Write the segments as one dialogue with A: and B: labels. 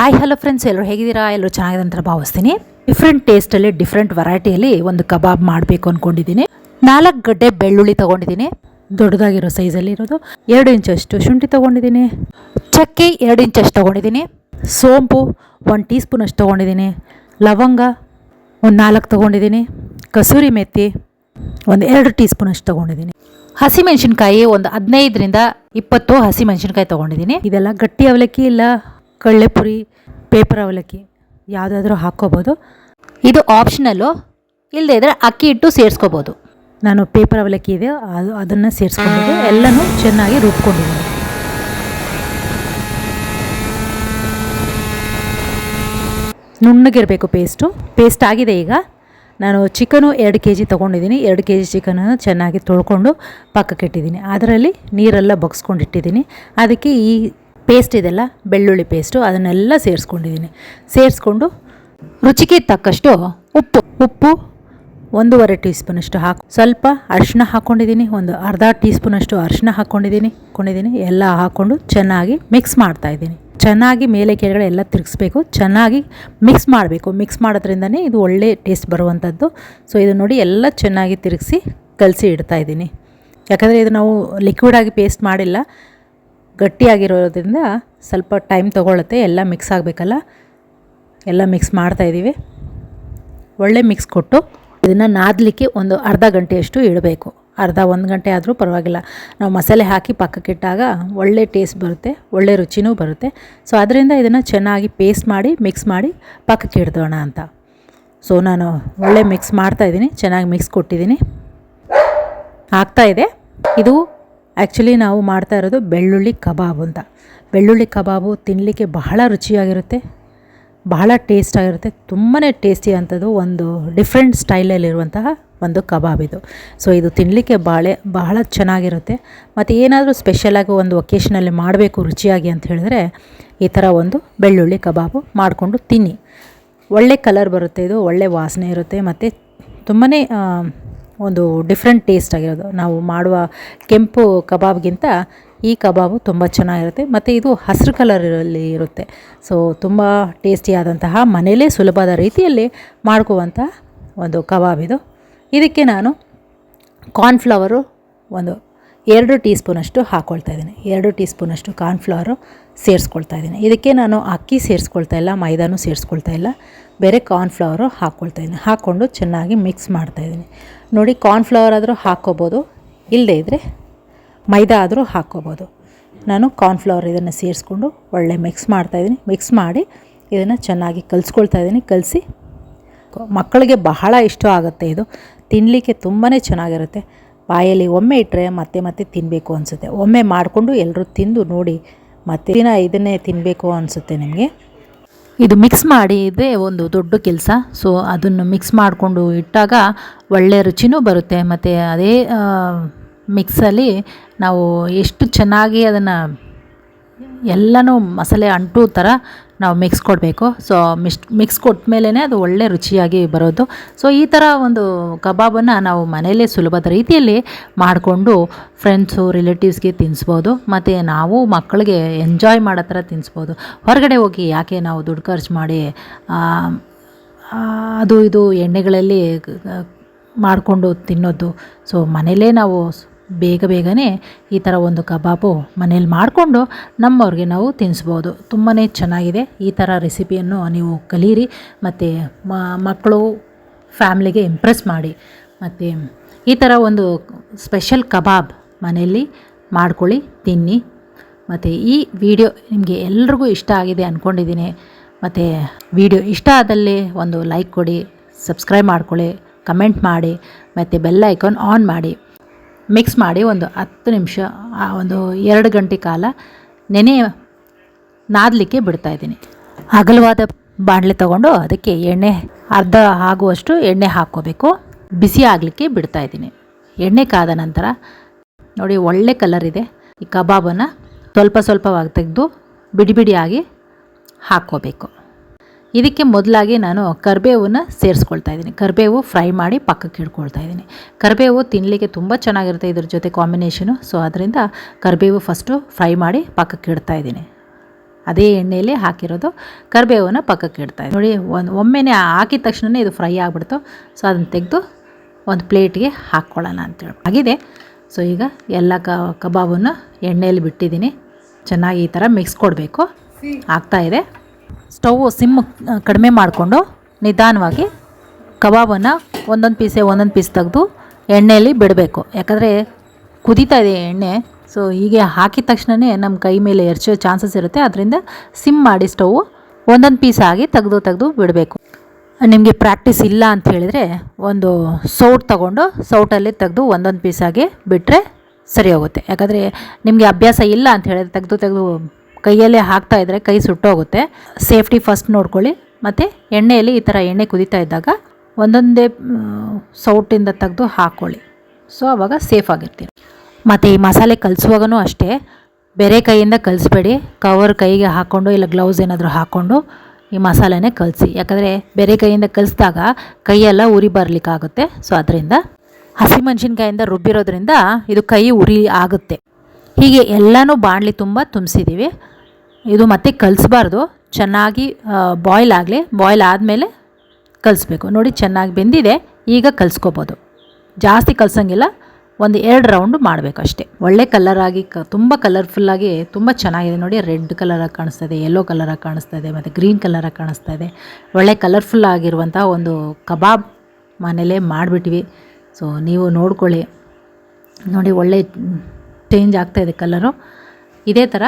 A: Hi hello friends ಎಲ್ಲರೂ ಹೇಗಿದ್ದೀರಾ? ಎಲ್ಲರೂ ಚೆನ್ನಾಗಿದೆ ಅಂತ ಭಾವಿಸ್ತೀನಿ. ಡಿಫ್ರೆಂಟ್ ಟೇಸ್ಟಲ್ಲಿ ಡಿಫ್ರೆಂಟ್ ವೆರೈಟಿಯಲ್ಲಿ ಒಂದು ಕಬಾಬ್ ಮಾಡಬೇಕು ಅಂದ್ಕೊಂಡಿದ್ದೀನಿ ನಾಲ್ಕು ಗಡ್ಡೆ ಬೆಳ್ಳುಳ್ಳಿ ತೊಗೊಂಡಿದ್ದೀನಿ. ದೊಡ್ಡದಾಗಿರೋ ಸೈಜಲ್ಲಿ ಇರೋದು. ಎರಡು ಇಂಚಷ್ಟು ಶುಂಠಿ ತೊಗೊಂಡಿದ್ದೀನಿ. ಚಕ್ಕೆ ಎರಡು ಇಂಚಷ್ಟು ತೊಗೊಂಡಿದ್ದೀನಿ. ಸೋಂಪು ಒಂದು ಟೀ ಸ್ಪೂನಷ್ಟು ತೊಗೊಂಡಿದ್ದೀನಿ. ಲವಂಗ ಒಂದು ನಾಲ್ಕು ತೊಗೊಂಡಿದ್ದೀನಿ. ಕಸೂರಿ ಮೆತ್ತಿ ಒಂದು ಎರಡು ಟೀ ಸ್ಪೂನಷ್ಟು ತೊಗೊಂಡಿದ್ದೀನಿ. ಹಸಿಮೆಣಸಿನ್ಕಾಯಿ ಒಂದು ಹದಿನೈದರಿಂದ ಇಪ್ಪತ್ತು ಹಸಿಮೆಣಸಿನ್ಕಾಯಿ ತೊಗೊಂಡಿದ್ದೀನಿ. ಇದೆಲ್ಲ ಗಟ್ಟಿ ಅವಲಕ್ಕಿ ಇಲ್ಲ. ಕಳ್ಳೆಪುರಿ ಪೇಪರ್ ಅವಲಕ್ಕಿ ಯಾವುದಾದ್ರೂ ಹಾಕ್ಕೋಬೋದು. ಇದು ಆಪ್ಷನಲ್ಲು ಇಲ್ಲದೇ ಇದ್ದರೆ ಅಕ್ಕಿ ಹಿಟ್ಟು ಸೇರಿಸ್ಕೋಬೋದು. ನಾನು ಪೇಪರ್ ಅವಲಕ್ಕಿ ಇದೆ, ಅದು ಅದನ್ನು ಸೇರಿಸ್ಕೊಂಡಿದ್ದೆ ಎಲ್ಲನೂ ಚೆನ್ನಾಗಿ ರುಬ್ಕೊಂಡಿದ್ದೀನಿ. ನುಣ್ಣಗಿರಬೇಕು ಪೇಸ್ಟು ಪೇಸ್ಟ್ ಆಗಿದೆ ಈಗ. ನಾನು ಚಿಕನು ಎರಡು ಕೆ ಜಿ ತೊಗೊಂಡಿದ್ದೀನಿ. ಎರಡು ಕೆ ಜಿ ಚಿಕನನ್ನು ಚೆನ್ನಾಗಿ ತೊಳ್ಕೊಂಡು ಪಕ್ಕಕ್ಕೆ ಇಟ್ಟಿದ್ದೀನಿ ಅದರಲ್ಲಿ ನೀರೆಲ್ಲ ಬಗ್ಸ್ಕೊಂಡಿಟ್ಟಿದ್ದೀನಿ. ಅದಕ್ಕೆ ಈ ಪೇಸ್ಟ್ ಇದೆಲ್ಲ, ಬೆಳ್ಳುಳ್ಳಿ ಪೇಸ್ಟು ಅದನ್ನೆಲ್ಲ ಸೇರಿಸ್ಕೊಂಡಿದ್ದೀನಿ ಸೇರಿಸ್ಕೊಂಡು ರುಚಿಗೆ ತಕ್ಕಷ್ಟು ಉಪ್ಪು ಉಪ್ಪು ಒಂದೂವರೆ ಟೀ ಸ್ಪೂನಷ್ಟು ಹಾಕಿ. ಸ್ವಲ್ಪ ಅರಿಶಿನ ಹಾಕ್ಕೊಂಡಿದ್ದೀನಿ ಒಂದು ಅರ್ಧ ಟೀ ಸ್ಪೂನಷ್ಟು ಅರಿಶಿನ ಹಾಕ್ಕೊಂಡಿದ್ದೀನಿ ಕೊಂಡಿದ್ದೀನಿ ಎಲ್ಲ ಹಾಕ್ಕೊಂಡು ಚೆನ್ನಾಗಿ ಮಿಕ್ಸ್ ಮಾಡ್ತಾಯಿದ್ದೀನಿ ಚೆನ್ನಾಗಿ ಮೇಲೆ ಕೆಳಗಡೆ ಎಲ್ಲ ತಿರುಗಿಸ್ಬೇಕು, ಚೆನ್ನಾಗಿ ಮಿಕ್ಸ್ ಮಾಡಬೇಕು. ಮಿಕ್ಸ್ ಮಾಡೋದ್ರಿಂದನೇ ಇದು ಒಳ್ಳೆ ಟೇಸ್ಟ್ ಬರುವಂಥದ್ದು. ಸೊ ಇದು ನೋಡಿ ಎಲ್ಲ ಚೆನ್ನಾಗಿ ತಿರುಗಿಸಿ, ಕಲಸಿ ಇಡ್ತಾಯಿದ್ದೀನಿ ಯಾಕಂದರೆ ಇದು ನಾವು ಲಿಕ್ವಿಡಾಗಿ ಪೇಸ್ಟ್ ಮಾಡಿಲ್ಲ. ಗಟ್ಟಿಯಾಗಿರೋದ್ರಿಂದ ಸ್ವಲ್ಪ ಟೈಮ್ ತೊಗೊಳುತ್ತೆ, ಎಲ್ಲ ಮಿಕ್ಸ್ ಆಗಬೇಕಲ್ಲ? ಎಲ್ಲ ಮಿಕ್ಸ್ ಮಾಡ್ತಾಯಿದ್ದೀವಿ ಒಳ್ಳೆ ಮಿಕ್ಸ್ ಕೊಟ್ಟು ಇದನ್ನು ನಾದಲಿಕ್ಕೆ ಒಂದು ಅರ್ಧ ಗಂಟೆಯಷ್ಟು ಇಡಬೇಕು. ಅರ್ಧ ಒಂದು ಗಂಟೆ ಆದರೂ ಪರವಾಗಿಲ್ಲ. ನಾವು ಮಸಾಲೆ ಹಾಕಿ ಪಕ್ಕಕ್ಕಿಟ್ಟಾಗ ಒಳ್ಳೆ ಟೇಸ್ಟ್ ಬರುತ್ತೆ, ಒಳ್ಳೆ ರುಚಿನೂ ಬರುತ್ತೆ. ಸೊ ಅದರಿಂದ ಇದನ್ನು ಚೆನ್ನಾಗಿ ಪೇಸ್ಟ್ ಮಾಡಿ ಮಿಕ್ಸ್ ಮಾಡಿ ಪಕ್ಕಕ್ಕೆ ಇಡ್ದೋಣ ಅಂತ. ಸೊ ನಾನು ಒಳ್ಳೆ ಮಿಕ್ಸ್ ಮಾಡ್ತಾಯಿದ್ದೀನಿ ಚೆನ್ನಾಗಿ ಮಿಕ್ಸ್ ಕೊಟ್ಟಿದ್ದೀನಿ ಆಗ್ತಾಯಿದೆ ಇದು ಆ್ಯಕ್ಚುಲಿ ನಾವು ಮಾಡ್ತಾ ಇರೋದು ಬೆಳ್ಳುಳ್ಳಿ ಕಬಾಬ್ ಅಂತ. ಬೆಳ್ಳುಳ್ಳಿ ಕಬಾಬು ತಿನ್ನಲಿಕ್ಕೆ ಬಹಳ ರುಚಿಯಾಗಿರುತ್ತೆ, ಬಹಳ ಟೇಸ್ಟಾಗಿರುತ್ತೆ ತುಂಬಾ ಟೇಸ್ಟಿ ಅಂಥದ್ದು ಒಂದು ಡಿಫ್ರೆಂಟ್ ಸ್ಟೈಲಲ್ಲಿರುವಂತಹ ಒಂದು ಕಬಾಬ್ ಇದು. ಸೊ ಇದು ತಿನ್ನಲಿಕ್ಕೆ ಬಾಳೆ, ಬಹಳ ಚೆನ್ನಾಗಿರುತ್ತೆ. ಮತ್ತು ಏನಾದರೂ ಸ್ಪೆಷಲಾಗಿ ಒಂದು ಒಕೇಶನಲ್ಲಿ ಮಾಡಬೇಕು ರುಚಿಯಾಗಿ ಅಂತ ಹೇಳಿದ್ರೆ, ಈ ಥರ ಒಂದು ಬೆಳ್ಳುಳ್ಳಿ ಕಬಾಬು ಮಾಡಿಕೊಂಡು ತಿನ್ನಿ. ಒಳ್ಳೆ ಕಲರ್ ಬರುತ್ತೆ ಇದು, ಒಳ್ಳೆ ವಾಸನೆ ಇರುತ್ತೆ, ಮತ್ತು ತುಂಬಾ ಒಂದು ಡಿಫ್ರೆಂಟ್ ಟೇಸ್ಟ್ ಆಗಿರೋದು. ನಾವು ಮಾಡುವ ಕೆಂಪು ಕಬಾಬ್ಗಿಂತ ಈ ಕಬಾಬು ತುಂಬ ಚೆನ್ನಾಗಿರುತ್ತೆ. ಮತ್ತು ಇದು ಹಸಿರು ಕಲರಲ್ಲಿ ಇರುತ್ತೆ. ಸೊ ತುಂಬ ಟೇಸ್ಟಿಯಾದಂತಹ ಮನೆಯಲ್ಲೇ ಸುಲಭದ ರೀತಿಯಲ್ಲಿ ಮಾಡ್ಕೋವಂಥ ಒಂದು ಕಬಾಬ್ ಇದು. ಇದಕ್ಕೆ ನಾನು ಕಾರ್ನ್ಫ್ಲವರು ಒಂದು ಎರಡು ಟೀ ಸ್ಪೂನಷ್ಟು ಹಾಕ್ಕೊಳ್ತಾ ಇದ್ದೀನಿ. ಎರಡು ಟೀ ಸ್ಪೂನಷ್ಟು ಕಾರ್ನ್ಫ್ಲವರು ಸೇರಿಸ್ಕೊಳ್ತಾ ಇದ್ದೀನಿ. ಇದಕ್ಕೆ ನಾನು ಅಕ್ಕಿ ಸೇರಿಸ್ಕೊಳ್ತಾ ಇಲ್ಲ, ಮೈದಾನು ಸೇರಿಸ್ಕೊಳ್ತಾ ಇಲ್ಲ. ಬೇರೆ ಕಾರ್ನ್ಫ್ಲವರು ಹಾಕ್ಕೊಳ್ತಾ ಇದ್ದೀನಿ. ಹಾಕ್ಕೊಂಡು ಚೆನ್ನಾಗಿ ಮಿಕ್ಸ್ ಮಾಡ್ತಾ ಇದ್ದೀನಿ. ನೋಡಿ, ಕಾರ್ನ್ಫ್ಲವರ್ ಆದರೂ ಹಾಕ್ಕೋಬೋದು, ಇಲ್ಲದೇ ಇದ್ದರೆ ಮೈದಾ ಆದರೂ ಹಾಕ್ಕೋಬೋದು. ನಾನು ಕಾರ್ನ್ಫ್ಲವರ್ ಇದನ್ನು ಸೇರಿಸ್ಕೊಂಡು ಒಳ್ಳೆ ಮಿಕ್ಸ್ ಮಾಡ್ತಾ ಇದ್ದೀನಿ. ಮಿಕ್ಸ್ ಮಾಡಿ ಇದನ್ನು ಚೆನ್ನಾಗಿ ಕಲಿಸ್ಕೊಳ್ತಾ ಇದ್ದೀನಿ. ಕಲಸಿ, ಮಕ್ಕಳಿಗೆ ಬಹಳ ಇಷ್ಟ ಆಗುತ್ತೆ ಇದು. ತಿನ್ನಲಿಕ್ಕೆ ತುಂಬಾ ಚೆನ್ನಾಗಿರುತ್ತೆ. ಬಾಯಲ್ಲಿ ಒಮ್ಮೆ ಇಟ್ಟರೆ ಮತ್ತೆ ಮತ್ತೆ ತಿನ್ನಬೇಕು ಅನಿಸುತ್ತೆ. ಒಮ್ಮೆ ಮಾಡಿಕೊಂಡು ಎಲ್ಲರೂ ತಿಂದು ನೋಡಿ ಮತ್ತೆ ದಿನ ಇದನ್ನೇ ತಿನ್ನಬೇಕು ಅನಿಸುತ್ತೆ ನಿಮಗೆ. ಇದು ಮಿಕ್ಸ್ ಮಾಡಿ ಇದೇ ಒಂದು ದೊಡ್ಡ ಕೆಲಸ. ಸೊ ಅದನ್ನು ಮಿಕ್ಸ್ ಮಾಡಿಕೊಂಡು ಇಟ್ಟಾಗ ಒಳ್ಳೆ ರುಚಿನೂ ಬರುತ್ತೆ. ಮತ್ತು ಅದೇ ಮಿಕ್ಸಲ್ಲಿ ನಾವು ಎಷ್ಟು ಚೆನ್ನಾಗಿ ಅದನ್ನು ಎಲ್ಲನೂ ಮಸಾಲೆ ಅಂಟು ಥರ ನಾವು ಮಿಕ್ಸ್ ಕೊಡಬೇಕು. ಸೊ ಮಿಕ್ಸ್ ಮಿಕ್ಸ್ ಕೊಟ್ಟ ಮೇಲೇ ಅದು ಒಳ್ಳೆ ರುಚಿಯಾಗಿ ಬರೋದು. ಸೊ ಈ ಥರ ಒಂದು ಕಬಾಬನ್ನು ನಾವು ಮನೆಯಲ್ಲೇ ಸುಲಭದ ರೀತಿಯಲ್ಲಿ ಮಾಡಿಕೊಂಡು ಫ್ರೆಂಡ್ಸು ರಿಲೇಟಿವ್ಸ್ಗೆ ತಿನ್ನಿಸ್ಬೋದು ಮತ್ತು ನಾವು ಮಕ್ಕಳಿಗೆ ಎಂಜಾಯ್ ಮಾಡೋ ಥರ ತಿನ್ನಿಸ್ಬೋದು ಹೊರಗಡೆ ಹೋಗಿ ಯಾಕೆ ನಾವು ದುಡ್ಡು ಖರ್ಚು ಮಾಡಿ ಅದು ಇದು ಎಣ್ಣೆಗಳಲ್ಲಿ ಮಾಡಿಕೊಂಡು ತಿನ್ನೋದು. ಸೊ ಮನೆಯಲ್ಲೇ ನಾವು ಬೇಗ ಬೇಗನೆ ಈ ಥರ ಒಂದು ಕಬಾಬು ಮನೇಲಿ ಮಾಡಿಕೊಂಡು ನಮ್ಮವ್ರಿಗೆ ನಾವು ತಿನ್ನಿಸ್ಬೋದು ತುಂಬಾ ಚೆನ್ನಾಗಿದೆ ಈ ಥರ ರೆಸಿಪಿಯನ್ನು ನೀವು ಕಲೀರಿ ಮತ್ತು ಮಕ್ಕಳು ಫ್ಯಾಮ್ಲಿಗೆ ಇಂಪ್ರೆಸ್ ಮಾಡಿ. ಮತ್ತು ಈ ಥರ ಒಂದು ಸ್ಪೆಷಲ್ ಕಬಾಬ್ ಮನೆಯಲ್ಲಿ ಮಾಡ್ಕೊಳ್ಳಿ, ತಿನ್ನಿ. ಮತ್ತು ಈ ವಿಡಿಯೋ ನಿಮಗೆ ಎಲ್ರಿಗೂ ಇಷ್ಟ ಆಗಿದೆ ಅಂದ್ಕೊಂಡಿದ್ದೀನಿ ಮತ್ತು ವಿಡಿಯೋ ಇಷ್ಟ ಆದಲ್ಲಿ ಒಂದು ಲೈಕ್ ಕೊಡಿ, ಸಬ್ಸ್ಕ್ರೈಬ್ ಮಾಡ್ಕೊಳ್ಳಿ, ಕಮೆಂಟ್ ಮಾಡಿ, ಮತ್ತು ಬೆಲ್ ಐಕಾನ್ ಆನ್ ಮಾಡಿ. ಮಿಕ್ಸ್ ಮಾಡಿ ಒಂದು ಹತ್ತು ನಿಮಿಷ ಒಂದು ಎರಡು ಗಂಟೆ ಕಾಲ ನೆನೆ ನಾದಲಿಕ್ಕೆ ಬಿಡ್ತಾಯಿದ್ದೀನಿ ಅಗಲವಾದ ಬಾಣಲೆ ತಗೊಂಡು ಅದಕ್ಕೆ ಎಣ್ಣೆ, ಅರ್ಧ ಆಗುವಷ್ಟು ಎಣ್ಣೆ ಹಾಕ್ಕೋಬೇಕು. ಬಿಸಿ ಆಗಲಿಕ್ಕೆ ಬಿಡ್ತಾಯಿದ್ದೀನಿ ಎಣ್ಣೆ ಕಾದ ನಂತರ ನೋಡಿ ಒಳ್ಳೆ ಕಲರ್ ಇದೆ. ಈ ಕಬಾಬನ್ನು ಸ್ವಲ್ಪ ಸ್ವಲ್ಪವಾಗಿ ತೆಗೆದು ಬಿಡಿ ಬಿಡಿಯಾಗಿ ಹಾಕ್ಕೋಬೇಕು. ಇದಕ್ಕೆ ಮೊದಲಾಗಿ ನಾನು ಕರಿಬೇವನ್ನ ಸೇರಿಸ್ಕೊಳ್ತಾ ಇದ್ದೀನಿ. ಕರಿಬೇವು ಫ್ರೈ ಮಾಡಿ ಪಕ್ಕಕ್ಕೆ ಇಟ್ಕೊಳ್ತಾ ಇದ್ದೀನಿ. ಕರಿಬೇವು ತಿನ್ನಲಿಕ್ಕೆ ತುಂಬ ಚೆನ್ನಾಗಿರುತ್ತೆ ಇದ್ರ ಜೊತೆ ಕಾಂಬಿನೇಷನು. ಸೊ ಅದರಿಂದ ಕರಿಬೇವು ಫಸ್ಟು ಫ್ರೈ ಮಾಡಿ ಪಕ್ಕಕ್ಕೆ ಇಡ್ತಾ ಇದ್ದೀನಿ. ಅದೇ ಎಣ್ಣೆಯಲ್ಲಿ ಹಾಕಿರೋದು ಕರಿಬೇವನ್ನ ಪಕ್ಕಕ್ಕೆ ಇಡ್ತಾ ಇದ್ದೀನಿ. ನೋಡಿ ಒಂದು ಒಮ್ಮೆನೇ ಹಾಕಿದ ತಕ್ಷಣವೇ ಇದು ಫ್ರೈ ಆಗಿಬಿಡ್ತು. ಸೊ ಅದನ್ನು ತೆಗೆದು ಒಂದು ಪ್ಲೇಟ್ಗೆ ಹಾಕ್ಕೊಳ್ಳೋಣ ಅಂತೇಳಿ. ಆಗಿದೆ. ಸೊ ಈಗ ಎಲ್ಲ ಕ ಕಬಾಬನ್ನು ಎಣ್ಣೆಯಲ್ಲಿ ಬಿಟ್ಟಿದ್ದೀನಿ. ಚೆನ್ನಾಗಿ ಈ ಥರ ಮಿಕ್ಸ್ ಕೊಡಬೇಕು. ಆಗ್ತಾಯಿದೆ ಸ್ಟವ್ ಸಿಮ್ ಕಡಿಮೆ ಮಾಡಿಕೊಂಡು ನಿಧಾನವಾಗಿ ಕಬಾಬನ್ನು ಒಂದೊಂದು ಪೀಸೆ ಒಂದೊಂದು ಪೀಸ್ ತೆಗೆದು ಎಣ್ಣೆಯಲ್ಲಿ ಬಿಡಬೇಕು. ಯಾಕಂದರೆ ಕುದೀತಾ ಇದೆ ಎಣ್ಣೆ ಸೊ ಹೀಗೆ ಹಾಕಿದ ತಕ್ಷಣವೇ ನಮ್ಮ ಕೈ ಮೇಲೆ ಎರಚೋ ಚಾನ್ಸಸ್ ಇರುತ್ತೆ. ಅದರಿಂದ ಸಿಮ್ ಮಾಡಿ ಸ್ಟವ್ ಒಂದೊಂದು ಪೀಸ್ ಆಗಿ ತೆಗೆದು ತೆಗೆದು ಬಿಡಬೇಕು. ನಿಮಗೆ ಪ್ರಾಕ್ಟೀಸ್ ಇಲ್ಲ ಅಂತ ಹೇಳಿದರೆ ಒಂದು ಸೌಟ್ ತಗೊಂಡು ಸೌಟಲ್ಲಿ ತೆಗೆದು ಒಂದೊಂದು ಪೀಸಾಗಿ ಬಿಟ್ಟರೆ ಸರಿ ಹೋಗುತ್ತೆ. ಯಾಕಂದರೆ ನಿಮಗೆ ಅಭ್ಯಾಸ ಇಲ್ಲ ಅಂತ ಹೇಳಿದ್ರೆ ತೆಗೆದು ತೆಗೆದು ಕೈಯಲ್ಲೇ ಹಾಕ್ತಾ ಇದ್ದರೆ ಕೈ ಸುಟ್ಟೋಗುತ್ತೆ. ಸೇಫ್ಟಿ ಫಸ್ಟ್ ನೋಡ್ಕೊಳ್ಳಿ. ಮತ್ತು ಎಣ್ಣೆಯಲ್ಲಿ ಈ ಥರ ಎಣ್ಣೆ ಕುದೀತಾ ಇದ್ದಾಗ ಒಂದೊಂದೇ ಸೌಟಿಂದ ತೆಗೆದು ಹಾಕ್ಕೊಳ್ಳಿ ಸೊ ಆವಾಗ ಸೇಫ್ ಆಗಿರ್ತೀರಿ. ಮತ್ತು ಈ ಮಸಾಲೆ ಕಲಿಸುವಾಗನೂ ಅಷ್ಟೇ. ಬೇರೆ ಕೈಯಿಂದ ಕಲಿಸ್ಬೇಡಿ. ಕವರ್ ಕೈಗೆ ಹಾಕ್ಕೊಂಡು ಇಲ್ಲ ಗ್ಲೌಸ್ ಏನಾದರೂ ಹಾಕ್ಕೊಂಡು ಈ ಮಸಾಲೆನೇ ಕಲಸಿ. ಯಾಕಂದರೆ ಬೇರೆ ಕೈಯಿಂದ ಕಲಿಸಿದಾಗ ಕೈಯೆಲ್ಲ ಉರಿ ಬರಲಿಕ್ಕಾಗುತ್ತೆ. ಸೊ ಅದರಿಂದ ಹಸಿಮೆಣ್ಸಿನ್ಕಾಯಿಂದ ರುಬ್ಬಿರೋದ್ರಿಂದ ಇದು ಕೈ ಉರಿ ಆಗುತ್ತೆ. ಹೀಗೆ ಎಲ್ಲನೂ ಬಾಣಲಿ ತುಂಬ ತುಂಬಿಸಿದ್ದೀವಿ ಇದು ಮತ್ತೆ ಕಲಿಸ್ಬಾರ್ದು. ಚೆನ್ನಾಗಿ ಬಾಯ್ಲ್ ಆಗಲಿ ಬಾಯ್ಲ್ ಆದಮೇಲೆ ಕಲಿಸ್ಬೇಕು. ನೋಡಿ ಚೆನ್ನಾಗಿ ಬೆಂದಿದೆ. ಈಗ ಕಲಿಸ್ಕೋಬೋದು. ಜಾಸ್ತಿ ಕಲ್ಸಂಗಿಲ್ಲ. ಒಂದು ಎರಡು ರೌಂಡು ಮಾಡಬೇಕು ಅಷ್ಟೇ. ಒಳ್ಳೆ ಕಲರಾಗಿ ಕ, ತುಂಬ ಕಲರ್ಫುಲ್ಲಾಗಿ ತುಂಬ ಚೆನ್ನಾಗಿದೆ. ನೋಡಿ ರೆಡ್ ಕಲರಾಗಿ ಕಾಣಿಸ್ತಾ ಇದೆ ಯೆಲ್ಲೋ ಕಲರಾಗಿ ಕಾಣಿಸ್ತಾ ಇದೆ ಮತ್ತು ಗ್ರೀನ್ ಕಲರಾಗಿ ಕಾಣಿಸ್ತಾ ಇದೆ ಒಳ್ಳೆ ಕಲರ್ಫುಲ್ ಆಗಿರುವಂಥ ಒಂದು ಕಬಾಬ್ ಮನೇಲೇ ಮಾಡಿಬಿಟ್ವಿ. ಸೊ ನೀವು ನೋಡ್ಕೊಳ್ಳಿ. ನೋಡಿ ಒಳ್ಳೆ ಚೇಂಜ್ ಆಗ್ತಾ ಇದೆ ಕಲರು ಇದೇ ಥರ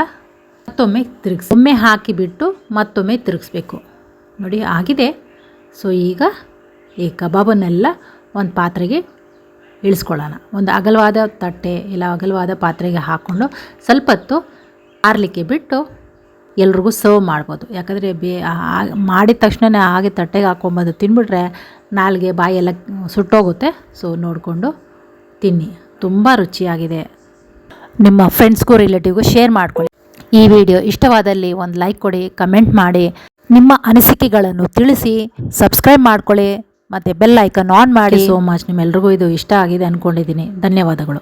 A: ಮತ್ತೊಮ್ಮೆ ತಿರುಗಿಸಿ. ಒಮ್ಮೆ ಹಾಕಿಬಿಟ್ಟು ಮತ್ತೊಮ್ಮೆ ತಿರುಗಿಸ್ಬೇಕು. ನೋಡಿ, ಆಗಿದೆ. ಸೊ ಈಗ ಈ ಕಬಾಬನ್ನೆಲ್ಲ ಒಂದು ಪಾತ್ರೆಗೆ ಇಳಿಸ್ಕೊಳ್ಳೋಣ. ಒಂದು ಅಗಲವಾದ ತಟ್ಟೆ ಇಲ್ಲ ಅಗಲವಾದ ಪಾತ್ರೆಗೆ ಹಾಕ್ಕೊಂಡು ಸ್ವಲ್ಪ ಹೊತ್ತು ಆರಲಿಕ್ಕೆ ಬಿಟ್ಟು ಎಲ್ರಿಗೂ ಸರ್ವ್ ಮಾಡ್ಬೋದು. ಯಾಕಂದರೆ ಬೇ ಮಾಡಿದ ತಕ್ಷಣ ಹಾಗೆ ತಟ್ಟೆಗೆ ಹಾಕ್ಕೊಂಬಂದು ತಿನ್ಬಿಟ್ರೆ ನಾಲ್ಗೆ ಬಾಯೆಲ್ಲ ಸುಟ್ಟೋಗುತ್ತೆ. ಸೊ ನೋಡಿಕೊಂಡು ತಿನ್ನಿ. ತುಂಬ ರುಚಿಯಾಗಿದೆ. ನಿಮ್ಮ ಫ್ರೆಂಡ್ಸ್ಗೂ ರಿಲೇಟಿವ್ಗೂ ಶೇರ್ ಮಾಡ್ಕೊಳ್ಳಿ. ಈ ವಿಡಿಯೋ ಇಷ್ಟವಾದಲ್ಲಿ ಒಂದು ಲೈಕ್ ಕೊಡಿ ಕಮೆಂಟ್ ಮಾಡಿ. ನಿಮ್ಮ ಅನಿಸಿಕೆಗಳನ್ನು ತಿಳಿಸಿ ಸಬ್ಸ್ಕ್ರೈಬ್ ಮಾಡ್ಕೊಳ್ಳಿ. ಮತ್ತು ಬೆಲ್ ಐಕನ್ ಆನ್ ಮಾಡಿ. ಸೋ ಮಚ್ ನಿಮ್ಮೆಲ್ರಿಗೂ ಇದು ಇಷ್ಟ ಆಗಿದೆ ಅಂದ್ಕೊಂಡಿದ್ದೀನಿ ಧನ್ಯವಾದಗಳು.